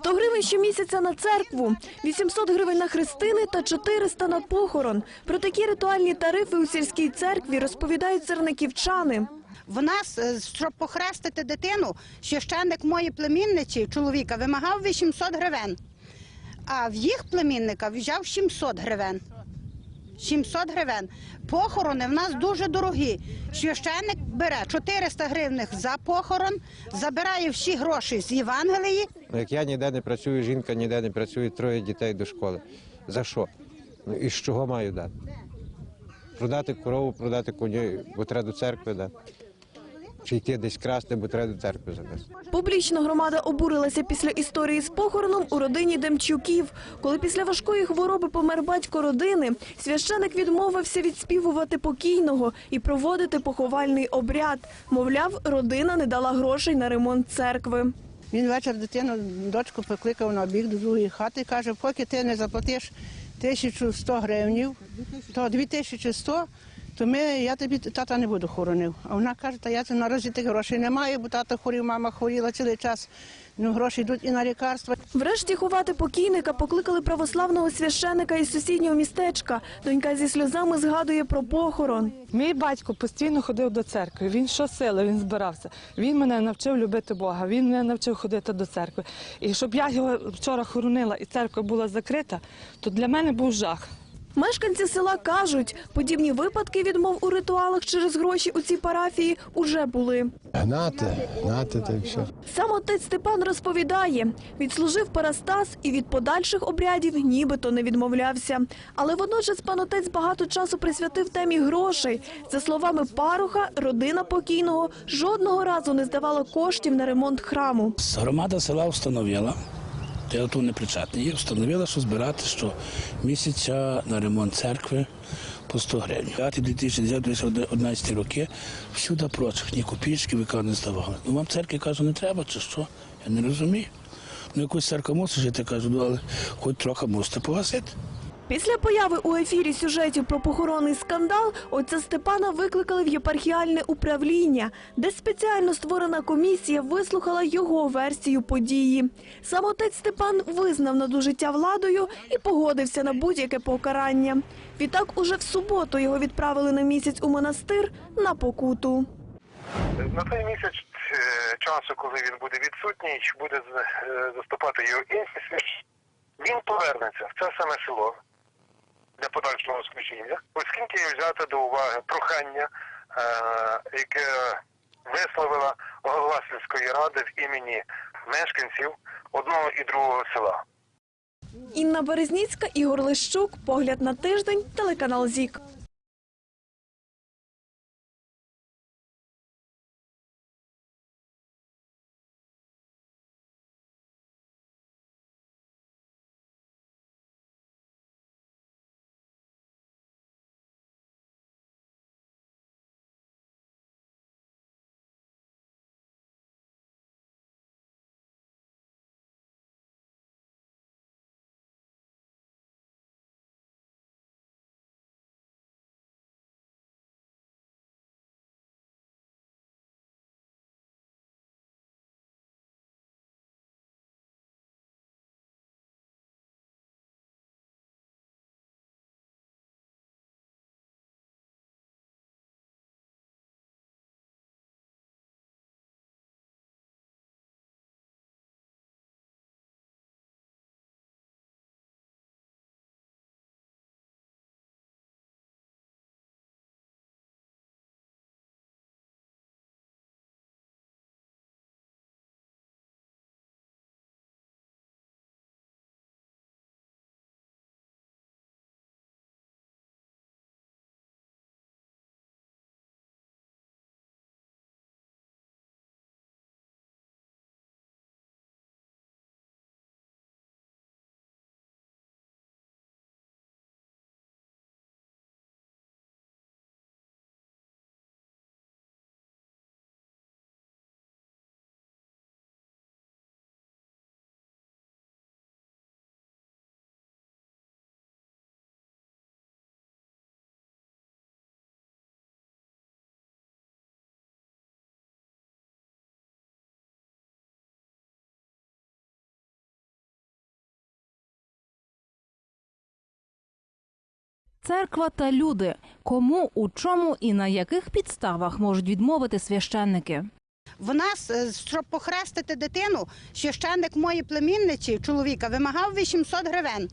100 гривень щомісяця на церкву, 800 гривень на хрестини та 400 на похорон. Про такі ритуальні тарифи у сільській церкві розповідають церниківчани. В нас, е, щоб похрестити дитину, священник моєї племінниці, чоловіка, вимагав 800 гривень, а в їх племінника взяв 700 гривень. 700 гривень. Похорони в нас дуже дорогі. Священник бере 400 гривень за похорон, забирає всі гроші з Євангелії. Ну, Як я ніде не працюю, жінка ніде не працює, троє дітей до школи. За що? Ну і з чого маю дати? Продати корову, продати коні, бо треба до церкви дати. Чи йти десь красти, бо треба до церкви занести. Публічно громада обурилася після історії з похороном у родині Демчуків. Коли після важкої хвороби помер батько родини, священик відмовився відспівувати покійного і проводити поховальний обряд. Мовляв, родина не дала грошей на ремонт церкви. Він вечір дитину, дочку покликав на бік до другої хати і каже, поки ти не заплатиш 1100 гривнів, то 2100, то ми, я тобі тата не буду хоронив. А вона каже, та я це наразі тих грошей немає, бо тато хворів, мама хворіла цілий час. Ну, гроші йдуть і на лікарства. Врешті ховати покійника покликали православного священика із сусіднього містечка. Донька зі сльозами згадує про похорон. Мій батько постійно ходив до церкви. Він щосили, він збирався. Він мене навчив любити Бога. Він мене навчив ходити до церкви. І щоб я його вчора хоронила і церква була закрита, то для мене був жах. Мешканці села кажуть, подібні випадки відмов у ритуалах через гроші у цій парафії уже були. Гнати, гнати та й все. Сам отець Степан розповідає, відслужив парастас і від подальших обрядів нібито не відмовлявся. Але водночас пан отець багато часу присвятив темі грошей. За словами паруха, родина покійного жодного разу не здавала коштів на ремонт храму. Громада села встановила, я тут не причетний, І встановила, що збирати що місяця на ремонт церкви по 100 гривень. Я 2010-2011 роки всюди прочих, ні копійки віка не здавали. Ну вам церкви кажу, не треба чи що? Я не розумію. Ну якусь церква мусить жити, кажу, ну але хоч трохи мусите погасити. Після появи у ефірі сюжетів про похоронний скандал отця Степана викликали в єпархіальне управління, де спеціально створена комісія вислухала його версію події. Сам отець Степан визнав надужиття владою і погодився на будь-яке покарання. Відтак, уже в суботу його відправили на місяць у монастир на покуту. На той місяць е, часу, коли він буде відсутній, буде е, заступати його інший він повернеться в це саме село служіння, оскільки взяти до уваги прохання, е, яке висловила голова сільської ради в імені мешканців одного і другого села. Інна Березніцька, Ігор Лищук, погляд на тиждень, телеканал ЗІК. Церква та люди. Кому, у чому і на яких підставах можуть відмовити священники? В нас, е, щоб похрестити дитину, священник моєї племінниці, чоловіка, вимагав 800 гривень.